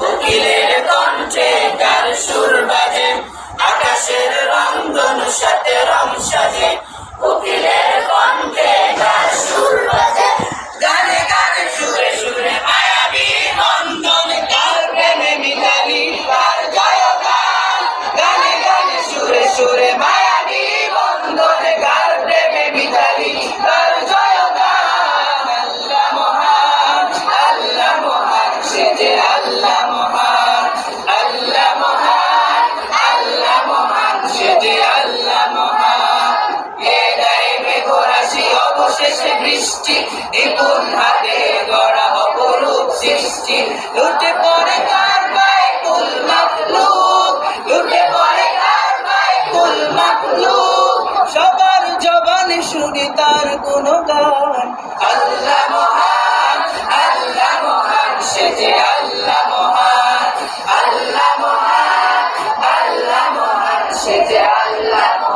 கோகிலே শেষ বৃষ্টি নিপুণ হাতে গড়া অপরূপ সৃষ্টি? লুটে পড়ে কার বাই কুল মাকলুক লুটে পড়ে কার বাই কুল মাকলুক সবার জবানে শুনি তার গুণগান। আল্লাহ মহান আল্লাহ মহান, সে আল্লাহ মহান। আল্লাহ মহান আল্লাহ মহান, সে আল্লাহ